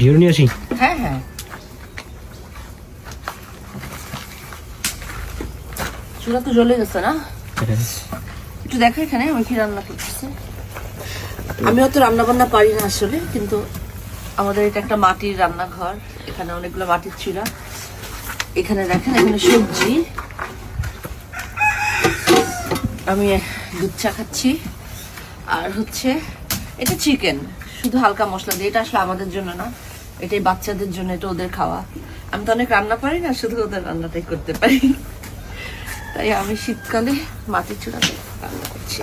ঢেউ নিয়ে আসি? হ্যাঁ হ্যাঁ। চুলা তো জ্বলে গেছে না? একটু দেখো এখানে আমি কি রান্না করতেছি। আমি অত রান্না বান্না পারি না আসলে কিন্তু আমাদের এটা একটা মাটির রান্নাঘর এখানে অনেকগুলো মাটির চুলা। এখানে দেখেন এখানে সবজি। আমি দুধ চা খাচ্ছি। আর হচ্ছে এটা চিকেন শুধু হালকা মশলা দিয়ে এটা আসলে আমাদের জন্য না। এটাই বাচ্চাদের জন্য, এটা ওদের খাওয়া। আমি তো অনেক রান্না পারি না, শুধু ওদের রান্নাটাই করতে পারি। তাই আমি শীতকালে মাটির চুলাতে রান্না করছি।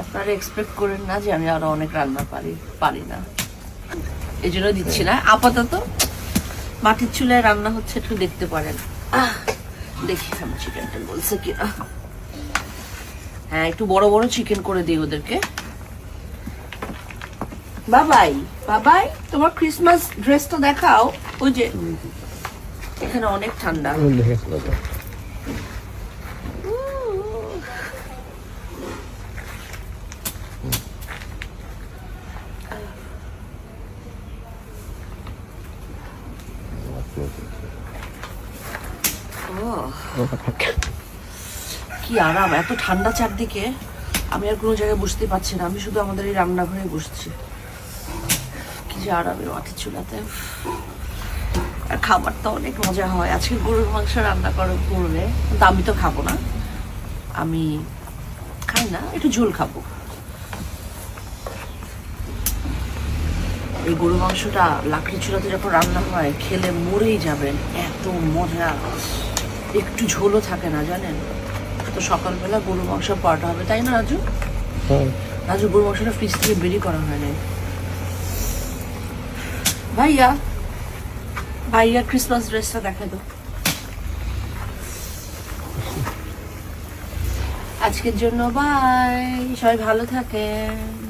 আপনারা এক্সপেক্ট করেন না যে আমি আরও অনেক রান্না পারি পারি না। এই জন্য দিচ্ছি না। আপাতত মাটির চুলায় রান্না হচ্ছে একটু দেখতে পারেন। দেখি আমি চিকেনটা বলছে কিনা। হ্যাঁ একটু বড় বড় চিকেন করে দিই ওদেরকে। বাবাই বাবাই, তোমার ক্রিসমাস ড্রেস তো দেখাও। ওই যে, এখানে অনেক ঠান্ডা। কি আরাম, এত ঠান্ডা চারদিকে। আমি আর কোনো জায়গায় বসতে পারছি না, আমি শুধু আমাদের এই রান্নাঘরে বসছি। যে আরামে মাটির চুলাতে। আর খাবারটা অনেক মজা হয়। আজকে গরুর মাংস রান্না করো করবে। কিন্তু আমি তো খাব না। আমি খাই না একটু ঝোল খাব। এই গরু মাংসটা লাকড়ি চুলাতে যখন রান্না হয় খেলে মরেই যাবেন। এত মজা। একটু ঝোলও থাকে না জানেন? তো সকালবেলা গরু মাংস পরোটা হবে তাই না রাজু? রাজু গরু মাংসটা ফ্রিজ থেকে বেরিয়ে করা হয় নাই। ভাইয়া ভাইয়া ক্রিসমাস ড্রেসটা দেখা দাও। আজকের জন্য বাই সবাই ভালো থাকেন।